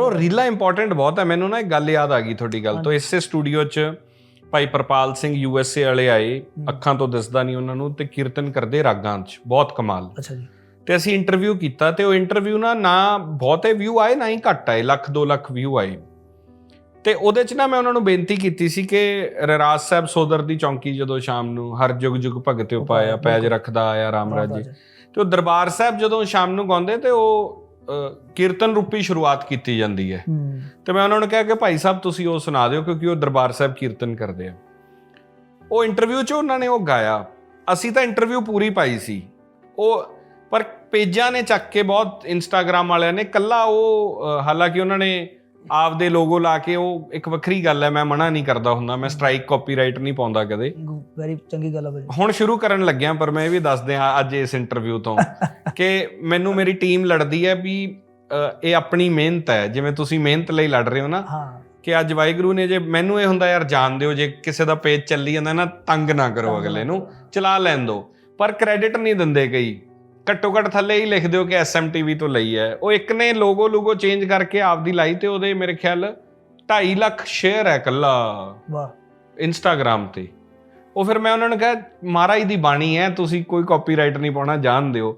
ਉਹ ਰੀਲਾਂ ਇੰਪੋਰਟੈਂਟ ਬਹੁਤ ਹੈ। ਮੈਨੂੰ ਨਾ ਇੱਕ ਗੱਲ ਯਾਦ ਆ ਗਈ ਤੁਹਾਡੀ ਗੱਲ ਤੋਂ। ਇਸੇ ਸਟੂਡੀਓ 'ਚ ਭਾਈ ਪ੍ਰਪਾਲ ਸਿੰਘ ਯੂਐਸਏ ਵਾਲੇ ਆਏ ਅੱਖਾਂ ਤੋਂ ਦਿਸਦਾ ਨਹੀਂ ਉਹਨਾਂ ਨੂੰ ਤੇ ਕੀਰਤਨ ਕਰਦੇ ਰਾਗਾਂ 'ਚ। ਬਹੁਤ ਕਮਾਲ। ਅੱਛਾ ਜੀ। ਤੇ ਅਸੀਂ ਇੰਟਰਵਿਊ ਕੀਤਾ ਤੇ ਉਹ ਇੰਟਰਵਿਊ ਨਾ ਨਾ ਬਹੁਤੇ ਵਿਊ ਆਏ ਨਾ ਹੀ ਘੱਟ ਆਏ। ਲੱਖ 2 ਲੱਖ ਵਿਊ ਆਏ। ਤੇ ਉਹਦੇ 'ਚ ਨਾ ਮੈਂ ਉਹਨਾਂ ਨੂੰ ਬੇਨਤੀ ਕੀਤੀ ਸੀ ਕਿ ਰਰਾਜ ਸਾਹਿਬ ਸੋਦਰ ਦੀ ਚੌਂਕੀ ਜਦੋਂ ਸ਼ਾਮ ਨੂੰ ਹਰ ਜੁਗ ਜੁਗ ਭਗਤ ਉਪਾਇਆ ਪੈਜ ਰੱਖਦਾ ਆਇਆ ਰਾਮ ਰਾਜੇ। ਤੇ ਉਹ ਦਰਬਾਰ ਸਾਹਿਬ ਜਦੋਂ ਸ਼ਾਮ ਨੂੰ ਗਾਉਂਦੇ ਤੇ ਉਹ ਕੀਰਤਨ ਰੂਪੀ ਸ਼ੁਰੂਆਤ ਕੀਤੀ ਜਾਂਦੀ ਹੈ। ਹੂੰ। ਤੇ ਮੈਂ ਉਹਨਾਂ ਨੂੰ ਕਿਹਾ ਕਿ ਭਾਈ ਸਾਹਿਬ ਤੁਸੀਂ ਉਹ ਸੁਣਾ ਦਿਓ ਕਿਉਂਕਿ ਉਹ ਦਰਬਾਰ ਸਾਹਿਬ ਕੀਰਤਨ ਕਰਦੇ ਆ। ਉਹ ਇੰਟਰਵਿਊ 'ਚ ਉਹਨਾਂ ਨੇ ਉਹ ਗਾਇਆ। ਅਸੀਂ ਤਾਂ ਇੰਟਰਵਿਊ ਪੂਰੀ ਪਾਈ ਸੀ। ਉਹ ਪਰ ਪੇਜਾਂ ਨੇ ਚੱਕ ਕੇ ਬਹੁਤ ਇੰਸਟਾਗ੍ਰam ਵਾਲਿਆਂ ਨੇ ਕੱਲਾ ਉਹ ਹਾਲਾਂਕਿ ਉਹਨਾਂ ਨੇ ਆਪਦੇ ਲੋਗੋ ਲਾ ਕੇ ਉਹ ਇੱਕ ਵੱਖਰੀ ਗੱਲ ਹੈ ਮੈਂ ਮਨਾ ਨਹੀਂ ਕਰਦਾ ਹੁੰਦਾ। ਮੈਂ ਸਟ੍ਰਾਈਕ ਕਾਪੀਰਾਈਟ ਨਹੀਂ ਪਾਉਂਦਾ ਕਦੇ। ਵੈਰੀ ਚੰਗੀ ਗੱਲ ਭਾਜੀ। ਹੁਣ ਸ਼ੁਰੂ ਕਰਨ ਲੱਗਿਆ ਪਰ ਮੈਂ ਇਹ ਵੀ ਦੱਸ ਦਿਆਂ ਅੱਜ ਇਸ ਇੰਟਰਵਿਊ ਤੋਂ। ਕਿ ਮੈਨੂੰ ਮੇਰੀ ਟੀਮ ਲੜਦੀ ਹੈ ਵੀ ਇਹ ਆਪਣੀ ਮਿਹਨਤ ਹੈ। ਜਿਵੇਂ ਤੁਸੀਂ ਮਿਹਨਤ ਲਈ ਲੜ ਰਹੇ ਹੋ ਨਾ ਹਾਂ। ਕਿ ਅੱਜ ਵਾਹਿਗੁਰੂ ਨੇ ਜੇ ਮੈਨੂੰ ਇਹ ਹੁੰਦਾ ਯਾਰ ਜਾਣ ਦਿਓ ਜੇ ਕਿਸੇ ਦਾ ਪੇਜ ਚੱਲੀ ਜਾਂਦਾ ਨਾ ਤੰਗ ਨਾ ਕਰੋ ਅਗਲੇ ਨੂੰ। ਚਲਾ ਲੈਣ ਦਿਓ ਪਰ ਕ੍ਰੈਡਿਟ ਨਹੀਂ ਦਿੰਦੇ ਕਈ। ਘੱਟੋ ਘੱਟ ਥੱਲੇ ਹੀ ਲਿਖ ਦਿਓ ਕਿ ਐਸਐਮਟੀਵੀ ਤੋਂ ਲਈ ਹੈ। ਉਹ ਇੱਕ ਨੇ ਲੋਗੋ ਲੋਗੋ ਚੇਂਜ ਕਰਕੇ ਆਪਦੀ ਲਾਈ ਤੇ ਉਹਦੇ ਮੇਰੇ ਖਿਆਲ 2.5 ਲੱਖ ਸ਼ੇਅਰ ਹੈ ਕੱਲਾ ਵਾਹ। ਇੰਸਟਾਗ੍ਰam ਤੇ। ਉਹ ਫਿਰ ਮੈਂ ਉਹਨਾਂ ਨੂੰ ਕਿਹਾ ਮਹਾਰਾਜ ਦੀ ਬਾਣੀ ਹੈ ਤੁਸੀਂ ਕੋਈ ਕਾਪੀਰਾਈਟ ਨਹੀਂ ਪਾਉਣਾ ਜਾਣ ਦਿਓ।